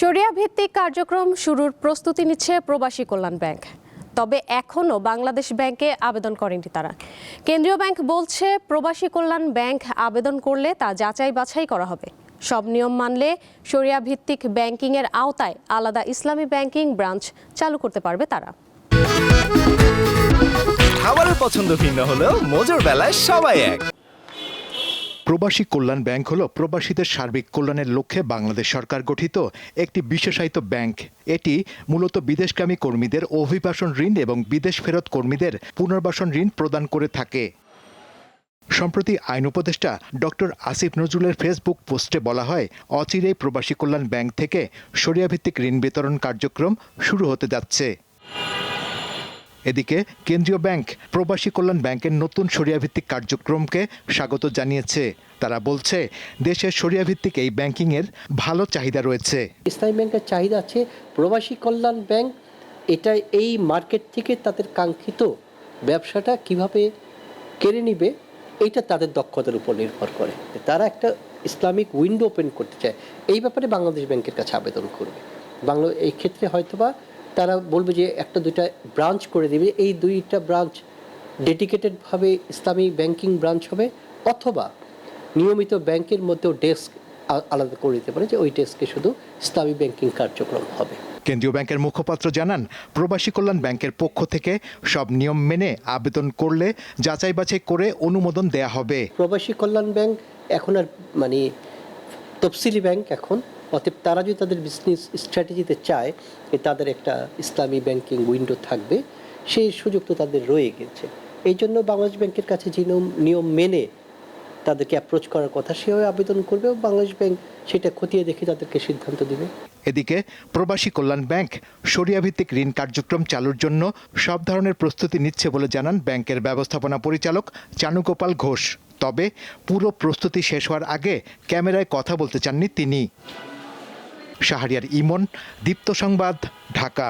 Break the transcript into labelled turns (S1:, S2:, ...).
S1: শরিয়া ভিত্তিক কার্যক্রম শুরুর প্রস্তুতি নিচ্ছে প্রবাসী কল্যাণ ব্যাংক। তবে এখনও বাংলাদেশ ব্যাংকে আবেদন করেনি তারা। কেন্দ্রীয় ব্যাংক বলছে, প্রবাসী কল্যাণ ব্যাংক আবেদন করলে তা যাচাই বাছাই করা হবে। সব নিয়ম মানলে শরিয়া ভিত্তিক ব্যাংকিংয়ের আওতায় আলাদা ইসলামী ব্যাংকিং ব্রাঞ্চ চালু করতে পারবে তারা।
S2: খাবারের পছন্দ ভিন্ন হলেও মজার বেলায় সবাই এক।
S3: প্রবাসী কল্যাণ ব্যাংক হল প্রবাসীদের সার্বিক কল্যাণের লক্ষ্যে বাংলাদেশ সরকার গঠিত একটি বিশেষায়িত ব্যাংক। এটি মূলত বিদেশগামী কর্মীদের অভিবাসন ঋণ এবং বিদেশ ফেরত কর্মীদের পুনর্বাসন ঋণ প্রদান করে থাকে। সম্প্রতি আইন উপদেষ্টা ডক্টর আসিফ নজরুলের ফেসবুক পোস্টে বলা হয়, অচিরেই প্রবাসী কল্যাণ ব্যাংক থেকে সরিয়াভিত্তিক ঋণ বিতরণ কার্যক্রম শুরু হতে যাচ্ছে। এদিকে কেন্দ্রীয় ব্যাংক, প্রবাসী কল্যাণ ব্যাংকের নতুন সরিয়াভিত্তিক কার্যক্রমকে স্বাগত জানিয়েছে। তারা বলছে, দেশের সরিয়াভিত্তিক এই ব্যাংকিংয়ের ভালো চাহিদা রয়েছে।
S4: ইসলামী ব্যাংকের চাহিদা আছে, প্রবাসী কল্যাণ ব্যাংক এটা এই মার্কেট থেকে তাদের কাঙ্ক্ষিত ব্যবসাটা কীভাবে কেড়ে নিবে এটা তাদের দক্ষতার উপর নির্ভর করে। তারা একটা ইসলামিক উইন্ডো ওপেন করতে চায়, এই ব্যাপারে বাংলাদেশ ব্যাংকের কাছে আবেদন করবে। বাংলা এই ক্ষেত্রে হয়তোবা তারা বলবে যে একটা দুইটা ব্রাঞ্চ করে দেবে। এই দুইটা ব্রাঞ্চ ডেডিকেটেডভাবে ইসলামী ব্যাংকিং ব্রাঞ্চ হবে অথবা নিয়মিত ব্যাংকের মধ্যেও ডেস্ক আলাদা করে দিতে পারে যে ওই ডেস্কে শুধু ইসলামী ব্যাংকিং কার্যক্রম হবে।
S3: কেন্দ্রীয় ব্যাংকের মুখপাত্র জানান প্রবাসী কল্যাণ ব্যাংকের পক্ষ থেকে সব নিয়ম মেনে আবেদন করলে যাচাই বাছাই করে অনুমোদন দেয়া হবে।
S4: প্রবাসী কল্যাণ ব্যাংক এখন আর মানে তফসিলি ব্যাংক এখন অতএব তারা যদি তাদের বিজনেস স্ট্র্যাটেজিতে চায় যে তাদের একটা ইসলামী ব্যাংকিং উইন্ডো থাকবে, সেই সুযোগ তো তাদের রয়ে গেছে। এই জন্য বাংলাদেশ ব্যাংকের কাছে যে নিয়ম মেনে তাদেরকে অ্যাপ্রোচ করার কথা সেভাবে আবেদন করবে বাংলাদেশ ব্যাংক সেটা খতিয়ে দেখে তাদেরকে সিদ্ধান্ত দেবে।
S3: এদিকে প্রবাসী কল্যাণ ব্যাংক সরিয়াভিত্তিক ঋণ কার্যক্রম চালুর জন্য সব ধরনের প্রস্তুতি নিচ্ছে বলে জানান ব্যাংকের ব্যবস্থাপনা পরিচালক চানুগোপাল ঘোষ। তবে পুরো প্রস্তুতি শেষ হওয়ার আগে ক্যামেরায় কথা বলতে চাননি তিনি। শাহরিয়ার ইমন দীপ্ত সংবাদ ঢাকা।